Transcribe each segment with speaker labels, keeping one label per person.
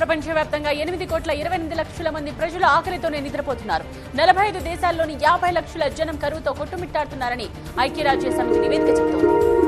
Speaker 1: ప్రపంచవ్యాప్తంగా ఎనిమిది కోట్ల ఇరవై ఎనిమిది లక్షల మంది ప్రజలు ఆకలితోనే నిద్రపోతున్నారు. నలభై ఐదు దేశాల్లోని యాభై లక్షల జనం కరువుతో కొట్టుమిట్టాడుతున్నారని ఐక్యరాజ్య సమితి నివేదిక చెబుతోంది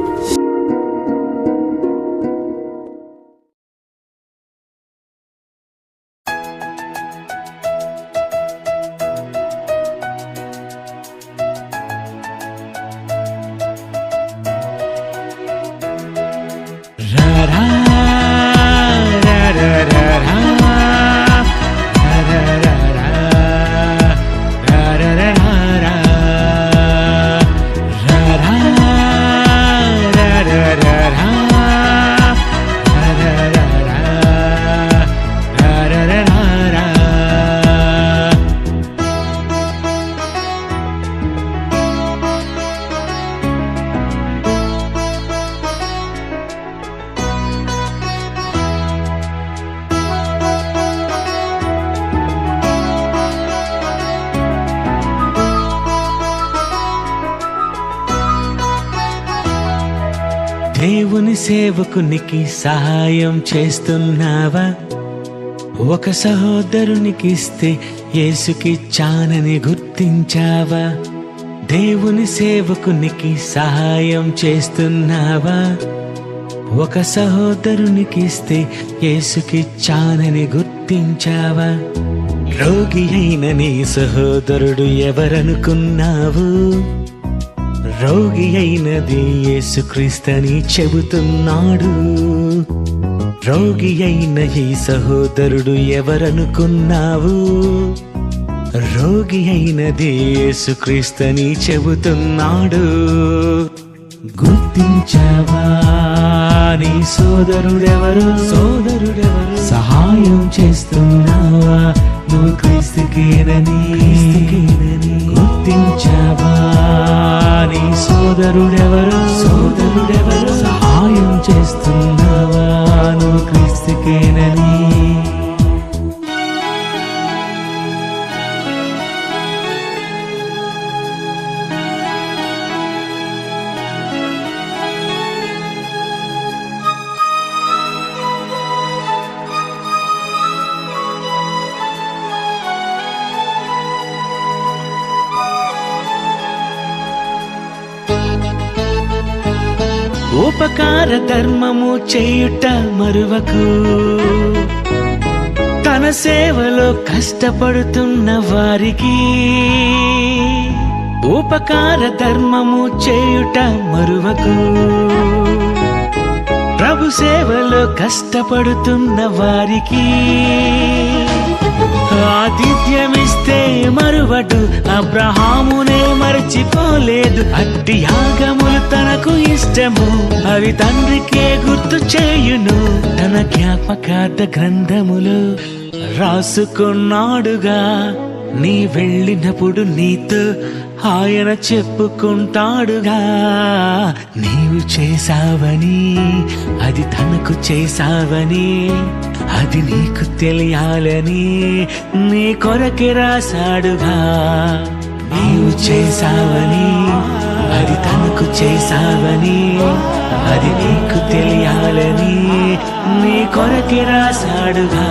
Speaker 2: దేవుని సేవకునికి సహాయం చేస్తున్నావా? ఒక సహోదరునికి ఇస్తే యేసుకి చానని గుర్తించావా? దేవుని సేవకునికి సహాయం చేస్తున్నావా? ఒక సహోదరునికి ఇస్తే యేసుకి చానని గుర్తించావా? రోగి అయిన నీ సహోదరుడు ఎవరనుకున్నావు? రోగి అయినది యేసుక్రీస్తని చెబుతున్నాడు. రోగి అయిన ఈ సహోదరుడు ఎవరనుకున్నావు? రోగి అయినది యేసుక్రీస్తని చెబుతున్నాడు. గుర్తించావా నీ సోదరుడెవరు? సోదరుడెవరు? సహాయం చేస్తున్నావా? చేస్తున్నావా? నువ్వు క్రీస్తుకేనని ఉపకార ధర్మము చేయుట మరువకు. తన సేవలో కష్టపడుతున్న వారికి ఉపకార ధర్మము చేయుట మరువకు. ప్రభు సేవలో కష్టపడుతున్న వారికి ఆతిథ్యమిస్తే మరువడు అబ్రహామునే మరచిపోలేదు. అట్టి యాగములు తనకు ఇష్టము అవి తండ్రికే గుర్తు చేయును. తన జ్ఞాపకార్థ గ్రంథములు రాసుకున్నాడుగా. నీ వెళ్ళినప్పుడు నీతో ఆయన చెప్పుకుంటాడుగా. నీవు చేసావని అది తనకు చేసావని అది నీకు తెలియాలని నీ కొరకి రాశాడుగా. నీవు చేశావని అది తనకు చేశావని అది నీకు తెలియాలని నీ కొరకి రాశాడుగా.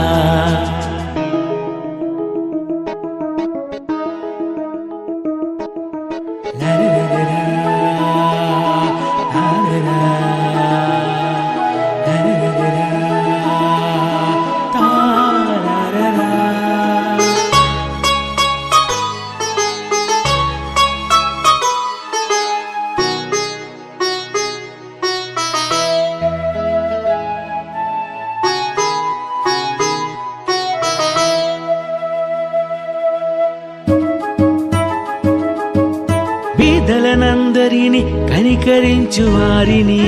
Speaker 2: అందరిని కనికరించు వారిని.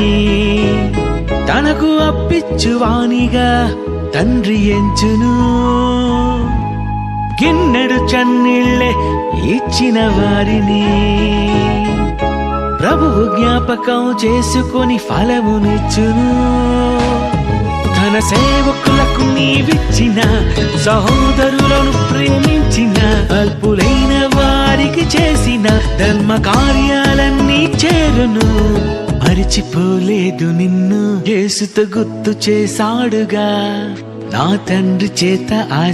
Speaker 2: తనకు అప్పిచ్చువానిగా తండ్రి ఎంచును. గిన్నెడు చన్నిళ్ళే ఇచ్చిన వారిని. ప్రభువు జ్ఞాపకం చేసుకొని ఫలమునిచ్చును. తన సేవకులకు నీవిచ్చిన సహోదరులను ప్రేమించిన అల్పులైన వారికి చేసిన ధర్మ కార్యాలను చేరును. మరిచిపోలేదు నిన్ను. యేసుతో గుర్తు చేశాడుగా. నా తండ్రి చేత ఆ